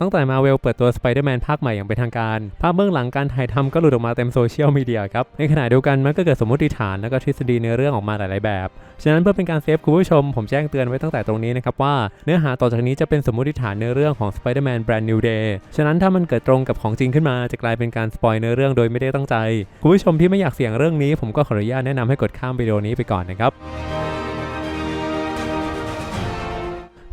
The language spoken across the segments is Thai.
ตั้งแต่มาเวลเปิดตัวสไปเดอร์แมนภาคใหม่อย่างเป็นทางการ ภาพเบื้องหลังการถ่ายทำก็หลุดออกมาเต็มโซเชียลมีเดียครับ ในขณะเดียวกันมันก็เกิดสมมติฐานและก็ทฤษฎีในเรื่องออกมาหลาย ๆ แบบ ฉะนั้นเพื่อเป็นการเซฟคุณผู้ชม ผมแจ้งเตือนไว้ตั้งแต่ตรงนี้นะครับว่าเนื้อหาต่อจากนี้จะเป็นสมมติฐานเนื้อเรื่องของ Spider-Man Brand New Day ฉะนั้นถ้ามันเกิดตรงกับของจริงขึ้นมาจะกลายเป็นการสปอยเนื้อเรื่องโดยไม่ได้ตั้งใจคุณผู้ชมที่ไม่อยากเสี่ยงเรื่องนี้ ผมก็ขออนุญาตแนะนำให้กดข้ามวิดีโอนี้ไปก่อนนะครับ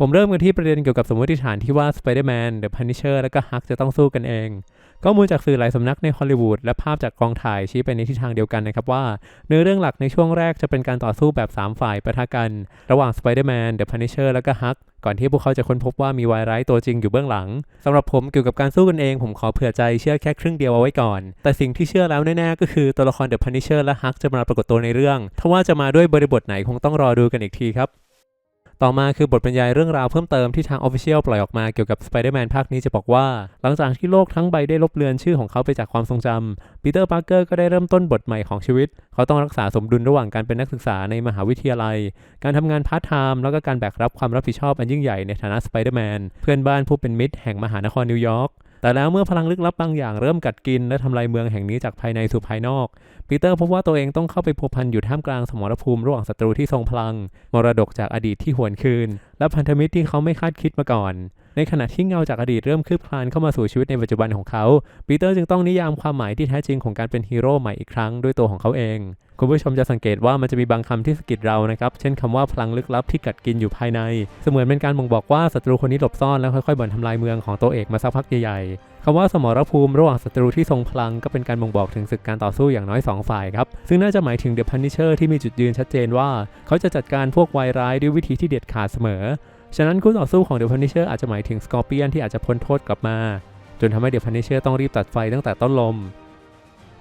ผมเริ่มกันที่ประเด็นเกี่ยวกับสมมติฐานที่ว่า Spider-Man The Punisher และก็ฮักจะต้องสู้กันเอง ข้อมูลจากสื่อหลายสำนักในฮอลลีวูดและภาพจากกองถ่ายชี้ไปในทิศทางเดียวกันนะครับว่า เนื้อเรื่องหลักในช่วงแรกจะเป็นการต่อสู้แบบ 3 ฝ่ายประทะกัน ระหว่าง Spider-Man The Punisher และก็ฮักก่อนที่พวกเขาจะค้นพบว่ามีวายร้ายตัวจริงอยู่เบื้องหลังสำหรับผมเกี่ยวกับการสู้กันเอง ผมขอเผื่อใจเชื่อแค่ครึ่งเดียวเอาไว้ก่อน แต่สิ่งที่เชื่อแล้วแน่ๆก็คือตัวละคร The Punisher และฮักจะมาปรากฏตัวในเรื่องถ้าว่าจะมาด้วยบริบทไหนคงต้องรอดูกันอีกทีครับ ต่อมาคือบทบรรยายเรื่องราวเพิ่มเติมที่ทาง Official ปล่อยออกมาเกี่ยวกับ Spider-Man ภาคนี้จะบอกว่า หลังจากที่โลกทั้งใบได้ลบเลือนชื่อของเขาไปจากความทรงจำปีเตอร์พาร์เกอร์ก็ได้เริ่มต้นบทใหม่ของชีวิต เขาต้องรักษาสมดุลระหว่างการเป็นนักศึกษาในมหาวิทยาลัย การทำงานพาร์ทไทม์แล้วก็การแบกรับความรับผิดชอบอันยิ่งใหญ่ในฐานะสไปเดอร์แมนเพื่อนบ้านผู้เป็นมิตรแห่งมหานครนิวยอร์ก แต่แล้วเมื่อพลังลึกลับบางอย่างเริ่มกัดกินและทำลายเมืองแห่งนี้จากภายในสู่ภายนอก ปีเตอร์พบว่าตัวเองต้องเข้าไปพัวพันอยู่ท่ามกลางสมรภูมิระหว่างศัตรูที่ทรงพลัง มรดกจากอดีตที่หวนคืน และพันธมิตรที่เขาไม่คาดคิดมาก่อน ในขณะที่เงาจากอดีตเริ่มคืบคลานเข้ามาสู่ชีวิตในปัจจุบันของเขา ปีเตอร์จึงต้องนิยามความหมายที่แท้จริงของการเป็นฮีโร่ใหม่อีกครั้งด้วยตัวของเขาเอง คุณผู้ชมจะสังเกตว่ามันจะมีบางคำที่สะกิดเรานะครับ เช่นคำว่าพลังลึกลับที่กัดกินอยู่ภายใน เสมือนเป็นการบ่งบอกว่าศัตรูคนนี้หลบซ่อนแล้วค่อยๆบ่อนทำลายเมืองของตัวเอกมาสักพักใหญ่ๆคำว่าสมรภูมิระหว่างศัตรูที่ทรงพลังก็เป็นการบ่งบอกถึงศึกการต่อสู้อย่างน้อย 2 ฝ่ายครับ ซึ่งน่าจะหมายถึงเดอะพันนิเชอร์ที่มีจุดยืนชัดเจนว่า เขาจะจัดการพวกวายร้ายด้วยวิธีที่เด็ดขาดเสมอ ฉะนั้นคู่ต่อสู้ของเดอะพันนิเชอร์อาจจะหมายถึงสกอร์เปียนที่อาจจะพ้นโทษกลับมา จนทำให้เดอะพันนิเชอร์ต้องรีบตัดไฟตั้งแต่ต้นลม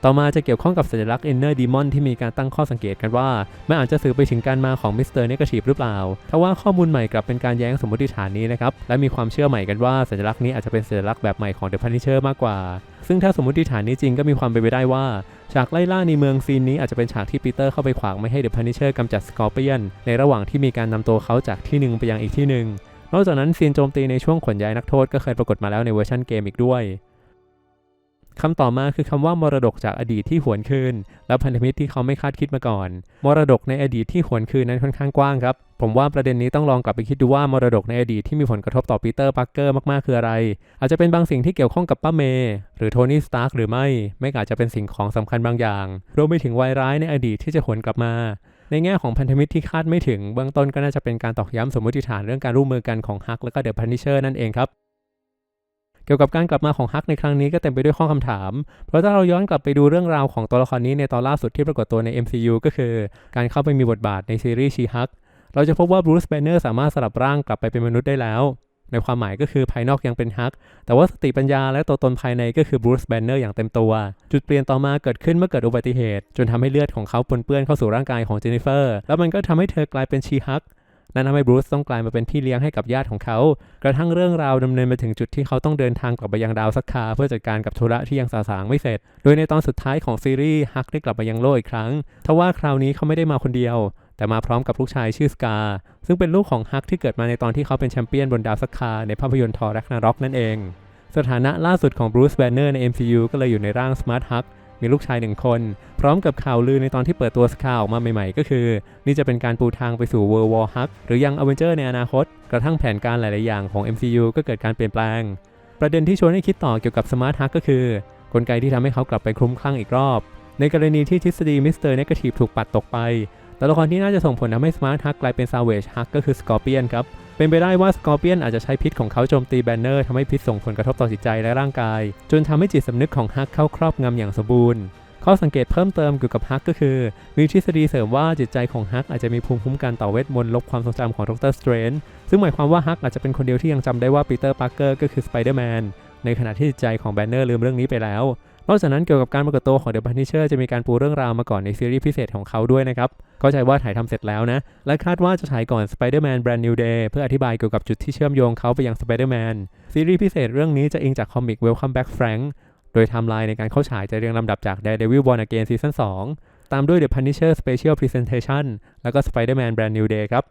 ต่อมาจะเกี่ยวข้องกับสัญลักษณ์ Inner Demon ที่มีการตั้งข้อสังเกตกันว่ามันอาจจะสื่อไปถึงการมาของมิสเตอร์เนกาทีฟหรือเปล่าทว่าข้อมูลใหม่กลับเป็นการแย้งสมมติฐานนี้นะครับ และมีความเชื่อใหม่กันว่าสัญลักษณ์นี้อาจจะเป็นสัญลักษณ์แบบใหม่ของ The Punisher มากกว่า ซึ่งถ้าสมมติฐานนี้จริงก็มีความเป็นไปได้ว่าฉากไล่ล่าในเมืองซีนนี้อาจจะเป็นฉากที่ปีเตอร์เข้าไปขวางไม่ให้ The Punisher กำจัดสกอร์เปียนในระหว่างที่มีการนำตัวเขาจากที่หนึ่งไปยังอีกที่หนึ่งนอกจากนั้นซีนโจมตีในช่วงขนย้ายนักโทษก็เคยปรากฏมาแล้วในเวอร์ชันเกมอีกด้วย คำต่อมาคือคำว่ามรดกจากอดีตที่หวนคืน และพันธมิตรที่เขาไม่คาดคิดมาก่อน มรดกในอดีตที่หวนคืนนั้นค่อนข้างกว้างครับ ผมว่าประเด็นนี้ต้องลองกลับไปคิดดูว่ามรดกในอดีตที่มีผลกระทบต่อปีเตอร์ปาร์เกอร์มากๆคืออะไร อาจจะเป็นบางสิ่งที่เกี่ยวข้องกับป้าเมย์หรือโทนี่สตาร์กหรือไม่ ไม่อาจจะเป็นสิ่งของสำคัญบางอย่าง รวมไปถึงวายร้ายในอดีตที่จะหวนกลับมาในแง่ของพันธมิตรที่คาดไม่ถึงเบื้องต้นก็น่าจะเป็นการตอกย้ำสมมติฐานเรื่องการร่วมมือกันของฮักและก็เดอะพันนิเชอร์นั่นเองครับ เกี่ยวกับการกลับมาของฮักในครั้งนี้ก็เต็มไปด้วยข้อคำถาม เพราะถ้าเราย้อนกลับไปดูเรื่องราวของตัวละครนี้ในตอนล่าสุดที่ปรากฏตัวใน MCU ก็คือ การเข้าไปมีบทบาทในซีรีส์ชีฮัก เราจะพบว่าบรูซแบนเนอร์สามารถสลับร่างกลับไปเป็นมนุษย์ได้แล้ว ในความหมายก็คือภายนอกยังเป็นฮัก แต่ว่าสติปัญญาและตัวตนภายในก็คือบรูซแบนเนอร์อย่างเต็มตัว จุดเปลี่ยนต่อมาเกิดขึ้นเมื่อเกิดอุบัติเหตุ จนทำให้เลือดของเขาปนเปื้อนเข้าสู่ร่างกายของเจนนิเฟอร์ แล้วมันก็ทำให้เธอกลายเป็นชีฮัก นั่นทำให้บรูซต้องกลายมาเป็นพี่เลี้ยงให้กับญาติของเขา กระทั่งเรื่องราวดำเนินมาถึงจุดที่เขาต้องเดินทางกลับไปยังดาวซักคาเพื่อจัดการกับธุระที่ยังสาสางไม่เสร็จ โดยในตอนสุดท้ายของซีรีส์ฮักได้กลับมายังโลกอีกครั้ง ทว่าคราวนี้เขาไม่ได้มาคนเดียว แต่มาพร้อมกับลูกชายชื่อสกา ซึ่งเป็นลูกของฮักที่เกิดมาในตอนที่เขาเป็นแชมเปี้ยนบนดาวซักคาในภาพยนตร์ทอร์แรกนาร็อกนั่นเอง สถานะล่าสุดของบรูซแบนเนอร์ใน MCU ก็เลยอยู่ในร่างสมาร์ทฮัก มีลูกชายหนึ่งคน พร้อมกับข่าวลือในตอนที่เปิดตัวสกาออกมาใหม่ๆ ก็คือ นี่จะเป็นการปูทางไปสู่ World War Hulk หรือยังอเวนเจอร์ในอนาคต กระทั่งแผนการหลายๆอย่างของ MCU ก็เกิดการเปลี่ยนแปลง ประเด็นที่ชวนให้คิดต่อเกี่ยวกับสมาร์ทฮักก็คือ กลไกที่ทำให้เขากลับไปคลุ้มคลั่งอีกรอบ ในกรณีที่ทฤษฎีมิสเตอร์เนกาทีฟถูกปัดตกไปตัวละครที่น่าจะส่งผลทำให้สมาร์ทฮักกลายเป็นซาเวจฮักก็คือสกอร์เปียนครับ เป็นไปได้ว่าสกอร์เปียนอาจจะใช้พิษของเขาโจมตีแบนเนอร์ทำให้พิษส่งผลกระทบต่อจิตใจและร่างกาย จนทำให้จิตสำนึกของฮักเข้าครอบงำอย่างสมบูรณ์ข้อสังเกตเพิ่มเติมเกี่ยวกับฮักก็คือ มีทฤษฎีเสริมว่าจิตใจของฮักอาจจะมีภูมิคุ้มกันต่อเวทมนต์ลบความทรงจำของดรสเตรนซึ่งหมายความว่าฮักอาจจะเป็นคนเดียวที่ยังจำได้ว่าปีเตอร์ปาร์เกอร์ก็คือสไปเดอร์แมนในขณะที่จิตใจของแบนเนอร์ลืมเรื่องนี้ไปแล้ว นอกจากนั้นเกี่ยวกับการปรากฏตัวของ The Punisher จะมีการปูเรื่องราวมาก่อนในซีรีส์พิเศษของเขาด้วยนะครับเข้าใจว่าถ่ายทำเสร็จแล้วนะ และคาดว่าจะฉายก่อน Spider-Man Brand New Day เพื่ออธิบายเกี่ยวกับจุดที่เชื่อมโยงเขาไปยัง Spider-Man ซีรีส์พิเศษเรื่องนี้จะอิงจากคอมิก Welcome Back Frank โดยไทม์ไลน์ในการเข้าฉายจะเรียงลำดับจาก Daredevil Born Again Season 2 ตามด้วย The Punisher Special Presentation แล้วก็ Spider-Man Brand New Day ครับ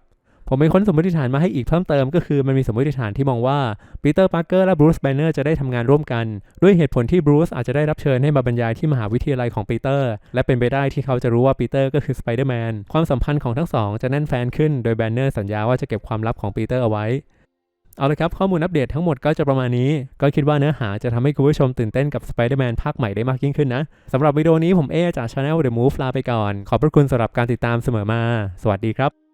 ผมเป็นคนสมมติฐานมาให้อีกเพิ่มเติมก็คือมันมีสมมติฐานที่มองว่าปีเตอร์ปาร์เกอร์และบรูซแบนเนอร์จะได้ทำงานร่วมกัน ด้วยเหตุผลที่บรูซอาจจะได้รับเชิญให้มาบรรยายที่มหาวิทยาลัยของปีเตอร์ และเป็นไปได้ที่เขาจะรู้ว่าปีเตอร์ก็คือสไปเดอร์แมนความสัมพันธ์ของทั้งสองจะแน่นแฟนขึ้นโดยแบนเนอร์สัญญาว่าจะเก็บความลับของปีเตอร์เอาไว้เอาละครับ ข้อมูลอัปเดตทั้งหมดก็จะประมาณนี้ ก็คิดว่าเนื้อหาจะทำให้คุณผู้ชมตื่นเต้นกับ Spider-Man ภาคใหม่ได้มากยิ่งขึ้นนะ สำหรับวิดีโอนี้ผมเอจาก Channel The Move ลาไปก่อน ขอบพระคุณสำหรับการติดตามเสมอมา สวัสดีครับ